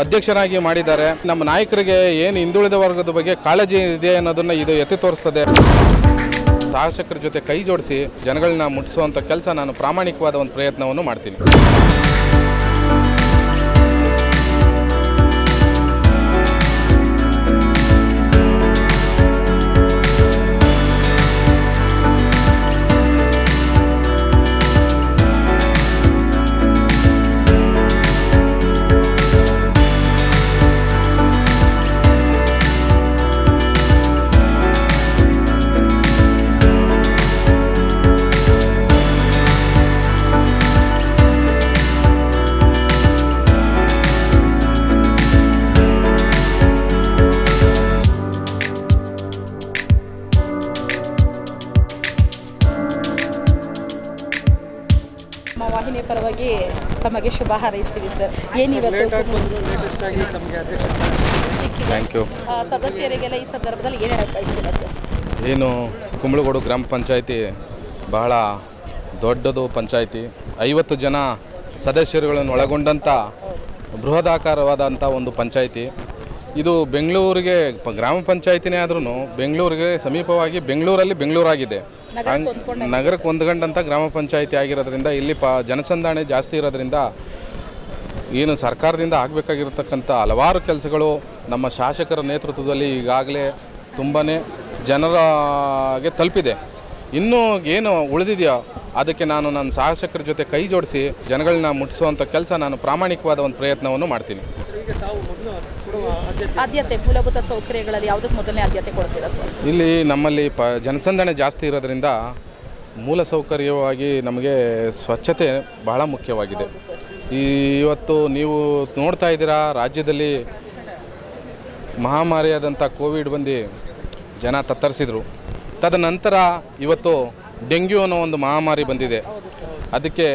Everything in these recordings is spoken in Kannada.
ಅಧ್ಯಕ್ಷರಾಗಿ ಮಾಡಿದ್ದಾರೆ. ನಮ್ಮ ನಾಯಕರಿಗೆ ಏನು ಹಿಂದುಳಿದ ವರ್ಗದ ಬಗ್ಗೆ ಕಾಳಜಿ ಇದೆ ಅನ್ನೋದನ್ನ ಇದು ಎತ್ತಿ ತೋರಿಸ್ತದೆ. ಶಾಸಕರ ಜೊತೆ ಕೈ ಜೋಡಿಸಿ ಜನಗಳನ್ನ ಮುಟ್ಟಿಸುವಂಥ ಕೆಲಸ ನಾನು ಪ್ರಾಮಾಣಿಕವಾದ ಒಂದು ಪ್ರಯತ್ನವನ್ನು ಮಾಡ್ತೀನಿ. ವಾಹಿನಿ ಪರವಾಗಿ ತಮಗೆ ಶುಭ ಹಾರೈಸ್ತೀವಿ ಸರ್. ಏನಿವತ್ತು ಸದಸ್ಯರಿಗೆಲ್ಲ ಈ ಸಂದರ್ಭದಲ್ಲಿ ಏನು ಹೇಳಕ್ ಬಯಸ್ತೀರಾ ಸರ್? ಏನು ಕುಂಬಳಗೋಡು ಗ್ರಾಮ ಪಂಚಾಯಿತಿ ಬಹಳ ದೊಡ್ಡದು ಪಂಚಾಯಿತಿ. ಐವತ್ತು ಜನ ಸದಸ್ಯರುಗಳನ್ನು ಒಳಗೊಂಡಂಥ ಬೃಹದಾಕಾರವಾದಂಥ ಒಂದು ಪಂಚಾಯಿತಿ. ಇದು ಬೆಂಗಳೂರಿಗೆ ಗ್ರಾಮ ಪಂಚಾಯಿತಿನೇ ಆದ್ರೂ ಬೆಂಗಳೂರಿಗೆ ಸಮೀಪವಾಗಿ ಬೆಂಗಳೂರಲ್ಲಿ ಬೆಂಗಳೂರಾಗಿದೆ. ನಗರಕ್ಕೆ ಹೊಂದ್ಕೊಂಡಂಥ ಗ್ರಾಮ ಪಂಚಾಯಿತಿ ಆಗಿರೋದ್ರಿಂದ ಇಲ್ಲಿ ಪ ಜನಸಂದಾಣೆ ಜಾಸ್ತಿ ಇರೋದ್ರಿಂದ ಏನು ಸರ್ಕಾರದಿಂದ ಆಗಬೇಕಾಗಿರ್ತಕ್ಕಂಥ ಹಲವಾರು ಕೆಲಸಗಳು ನಮ್ಮ ಶಾಸಕರ ನೇತೃತ್ವದಲ್ಲಿ ಈಗಾಗಲೇ ತುಂಬಾ ಜನರಿಗೆ ತಲುಪಿದೆ. ಇನ್ನೂ ಏನು ಉಳಿದಿದೆಯೋ ಅದಕ್ಕೆ ನಾನು ನನ್ನ ಶಾಸಕರ ಜೊತೆ ಕೈ ಜೋಡಿಸಿ ಜನಗಳನ್ನ ಮುಟ್ಟಿಸುವಂಥ ಕೆಲಸ ನಾನು ಪ್ರಾಮಾಣಿಕವಾದ ಒಂದು ಪ್ರಯತ್ನವನ್ನು ಮಾಡ್ತೀನಿ. ಆದ್ಯತೆ? ಮೂಲಭೂತ ಸೌಕರ್ಯಗಳಲ್ಲಿ ಯಾವುದಕ್ಕೆ ಮೊದಲನೇ ಆದ್ಯತೆ ಕೊಡ್ತೀರಾ ಸರ್? ಇಲ್ಲಿ ನಮ್ಮಲ್ಲಿ ಪ ಜನಸಂದಣಿ ಜಾಸ್ತಿ ಇರೋದ್ರಿಂದ ಮೂಲ ಸೌಕರ್ಯವಾಗಿ ನಮಗೆ ಸ್ವಚ್ಛತೆ ಬಹಳ ಮುಖ್ಯವಾಗಿದೆ. ಈ ಇವತ್ತು ನೀವು ನೋಡ್ತಾ ಇದ್ದೀರಾ ರಾಜ್ಯದಲ್ಲಿ ಮಹಾಮಾರಿಯಾದಂಥ ಕೋವಿಡ್ ಬಂದು ಜನ ತತ್ತರಿಸಿದ್ರು. ತದನಂತರ ಇವತ್ತು ಡೆಂಗ್ಯೂ ಅನ್ನೋ ಒಂದು ಮಹಾಮಾರಿ ಬಂದಿದೆ. ಅದಕ್ಕೆ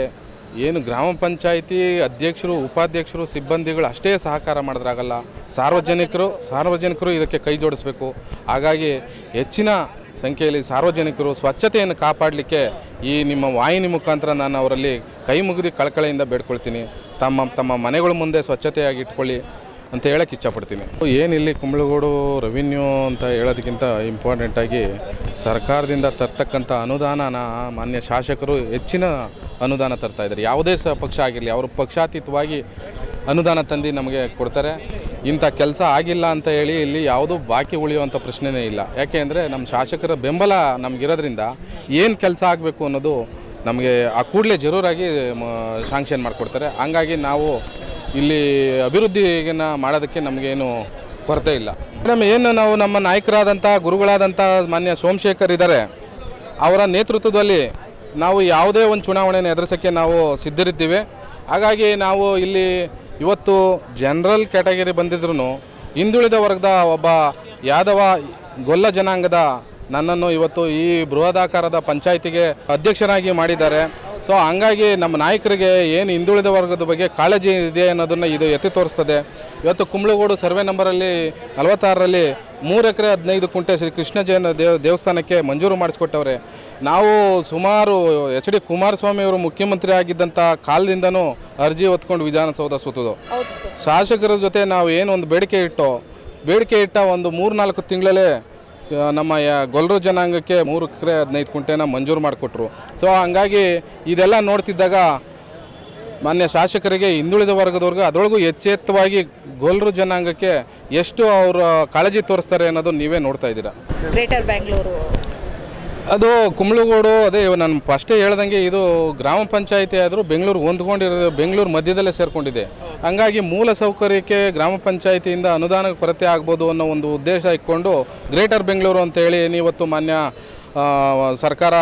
ಏನು ಗ್ರಾಮ ಪಂಚಾಯಿತಿ ಅಧ್ಯಕ್ಷರು, ಉಪಾಧ್ಯಕ್ಷರು, ಸಿಬ್ಬಂದಿಗಳು ಅಷ್ಟೇ ಸಹಕಾರ ಮಾಡಿದ್ರಾಗಲ್ಲ. ಸಾರ್ವಜನಿಕರು ಸಾರ್ವಜನಿಕರು ಇದಕ್ಕೆ ಕೈ ಜೋಡಿಸ್ಬೇಕು. ಹಾಗಾಗಿ ಹೆಚ್ಚಿನ ಸಂಖ್ಯೆಯಲ್ಲಿ ಸಾರ್ವಜನಿಕರು ಸ್ವಚ್ಛತೆಯನ್ನು ಕಾಪಾಡಲಿಕ್ಕೆ ಈ ನಿಮ್ಮ ವಾಹಿನಿ ಮುಖಾಂತರ ನಾನು ಅವರಲ್ಲಿ ಕೈ ಮುಗಿದು ಕಳಕಳೆಯಿಂದ ಬೇಡ್ಕೊಳ್ತೀನಿ. ತಮ್ಮ ತಮ್ಮ ಮನೆಗಳ ಮುಂದೆ ಸ್ವಚ್ಛತೆಯಾಗಿ ಇಟ್ಕೊಳ್ಳಿ ಅಂತ ಹೇಳಕ್ಕೆ ಇಷ್ಟಪಡ್ತೀನಿ. ಏನಿಲ್ಲಿ ಕುಂಬಳಗೂಡು ರೆವಿನ್ಯೂ ಅಂತ ಹೇಳೋದಕ್ಕಿಂತ ಇಂಪಾರ್ಟೆಂಟಾಗಿ ಸರ್ಕಾರದಿಂದ ತರ್ತಕ್ಕಂಥ ಅನುದಾನನ ಮಾನ್ಯ ಶಾಸಕರು ಹೆಚ್ಚಿನ ಅನುದಾನ ತರ್ತಾ ಇದ್ದಾರೆ. ಯಾವುದೇ ಸಹ ಪಕ್ಷ ಆಗಿರಲಿ, ಅವರು ಪಕ್ಷಾತೀತವಾಗಿ ಅನುದಾನ ತಂದು ನಮಗೆ ಕೊಡ್ತಾರೆ. ಇಂಥ ಕೆಲಸ ಆಗಿಲ್ಲ ಅಂತ ಹೇಳಿ ಇಲ್ಲಿ ಯಾವುದೂ ಬಾಕಿ ಉಳಿಯುವಂಥ ಪ್ರಶ್ನೆನೇ ಇಲ್ಲ. ಯಾಕೆ ಅಂದರೆ ನಮ್ಮ ಶಾಸಕರ ಬೆಂಬಲ ನಮಗಿರೋದ್ರಿಂದ ಏನು ಕೆಲಸ ಆಗಬೇಕು ಅನ್ನೋದು ನಮಗೆ ಆ ಕೂಡಲೇ ಜರೂರಾಗಿ ಶಾಂಕ್ಷನ್ ಮಾಡಿಕೊಡ್ತಾರೆ. ಹಂಗಾಗಿ ನಾವು ಇಲ್ಲಿ ಅಭಿವೃದ್ಧಿಯನ್ನು ಮಾಡೋದಕ್ಕೆ ನಮಗೇನು ಕೊರತೆ ಇಲ್ಲ. ಮೇಡಮ್, ಏನು ನಾವು ನಮ್ಮ ನಾಯಕರಾದಂಥ, ಗುರುಗಳಾದಂಥ ಮಾನ್ಯ ಸೋಮಶೇಖರ್ ಇದ್ದಾರೆ, ಅವರ ನೇತೃತ್ವದಲ್ಲಿ ನಾವು ಯಾವುದೇ ಒಂದು ಚುನಾವಣೆಯನ್ನು ಎದುರಿಸೋಕ್ಕೆ ನಾವು ಸಿದ್ಧರಿದ್ದೀವಿ. ಹಾಗಾಗಿ ನಾವು ಇಲ್ಲಿ ಇವತ್ತು ಜನರಲ್ ಕ್ಯಾಟಗರಿ ಬಂದಿದ್ರು ಹಿಂದುಳಿದ ವರ್ಗದ ಒಬ್ಬ ಯಾದವ ಗೊಲ್ಲ ಜನಾಂಗದ ನನ್ನನ್ನು ಇವತ್ತು ಈ ಬೃಹದಾಕಾರದ ಪಂಚಾಯಿತಿಗೆ ಅಧ್ಯಕ್ಷರಾಗಿ ಮಾಡಿದ್ದಾರೆ. ಸೊ ಹಂಗಾಗಿ ನಮ್ಮ ನಾಯಕರಿಗೆ ಏನು ಹಿಂದುಳಿದ ವರ್ಗದ ಬಗ್ಗೆ ಕಾಳಜಿ ಇದೆ ಅನ್ನೋದನ್ನು ಇದು ಎತ್ತಿ ತೋರಿಸ್ತದೆ. ಇವತ್ತು ಕುಂಬಳಗೋಡು ಸರ್ವೆ ನಂಬರಲ್ಲಿ ನಲವತ್ತಾರರಲ್ಲಿ ಮೂರು ಎಕರೆ ಹದಿನೈದು ಕುಂಟೆ ಶ್ರೀ ಕೃಷ್ಣ ಜೈನ ದೇವ ದೇವಸ್ಥಾನಕ್ಕೆ ಮಂಜೂರು ಮಾಡಿಸ್ಕೊಟ್ಟವ್ರೆ. ನಾವು ಸುಮಾರು ಎಚ್ ಡಿ ಕುಮಾರಸ್ವಾಮಿ ಅವರು ಮುಖ್ಯಮಂತ್ರಿ ಆಗಿದ್ದಂಥ ಕಾಲದಿಂದನೂ ಅರ್ಜಿ ಹೊತ್ಕೊಂಡು ವಿಧಾನಸೌಧ ಸುತ್ತೋದು ಶಾಸಕರ ಜೊತೆ ನಾವು ಏನು ಒಂದು ಬೇಡಿಕೆ ಇಟ್ಟೋ ಬೇಡಿಕೆ ಇಟ್ಟ ಒಂದು ಮೂರು ನಾಲ್ಕು ತಿಂಗಳಲ್ಲೇ ನಮ್ಮ ಗೊಲ್ಲರು ಜನಾಂಗಕ್ಕೆ ಮೂರು ಎಕರೆ ಹದಿನೈದು ಕುಂಟೆನ ಮಂಜೂರು ಮಾಡಿಕೊಟ್ರು. ಸೊ ಹಂಗಾಗಿ ಇದೆಲ್ಲ ನೋಡ್ತಿದ್ದಾಗ ಮಾನ್ಯ ಶಾಸಕರಿಗೆ ಹಿಂದುಳಿದ ವರ್ಗದವ್ರಿಗೆ ಅದರೊಳಗೂ ಎಚ್ಚೆತ್ತವಾಗಿ ಗೊಲ್ಲರು ಜನಾಂಗಕ್ಕೆ ಎಷ್ಟು ಅವರು ಕಾಳಜಿ ತೋರಿಸ್ತಾರೆ ಅನ್ನೋದು ನೀವೇ ನೋಡ್ತಾ ಇದ್ದೀರಾ? ಗ್ರೇಟರ್ ಬ್ಯಾಂಗ್ಳೂರು ಅದು ಕುಂಬಳಗೋಡು, ಅದೇ ನಾನು ಫಸ್ಟೇ ಹೇಳ್ದಂಗೆ ಇದು ಗ್ರಾಮ ಪಂಚಾಯಿತಿ ಆದರೂ ಬೆಂಗಳೂರು ಹೊಂದ್ಕೊಂಡಿರೋದು ಬೆಂಗಳೂರು ಮಧ್ಯದಲ್ಲೇ ಸೇರಿಕೊಂಡಿದೆ. ಹಂಗಾಗಿ ಮೂಲ ಸೌಕರ್ಯಕ್ಕೆ ಗ್ರಾಮ ಪಂಚಾಯಿತಿಯಿಂದ ಅನುದಾನ ಕೊರತೆ ಆಗ್ಬೋದು ಅನ್ನೋ ಒಂದು ಉದ್ದೇಶ ಇಟ್ಕೊಂಡು ಗ್ರೇಟರ್ ಬೆಂಗಳೂರು ಅಂತೇಳಿ ಇವತ್ತು ಮಾನ್ಯ ಸರ್ಕಾರ,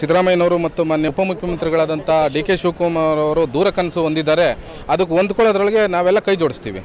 ಸಿದ್ದರಾಮಯ್ಯನವರು ಮತ್ತು ಮಾನ್ಯ ಉಪಮುಖ್ಯಮಂತ್ರಿಗಳಾದಂಥ ಡಿ ಕೆ ಶಿವಕುಮಾರ್ ಅವರು ದೂರ ಕನಸು ಹೊಂದಿದ್ದಾರೆ. ಅದಕ್ಕೆ ಹೊಂದ್ಕೊಳ್ಳೋದ್ರೊಳಗೆ ನಾವೆಲ್ಲ ಕೈ ಜೋಡಿಸ್ತೀವಿ.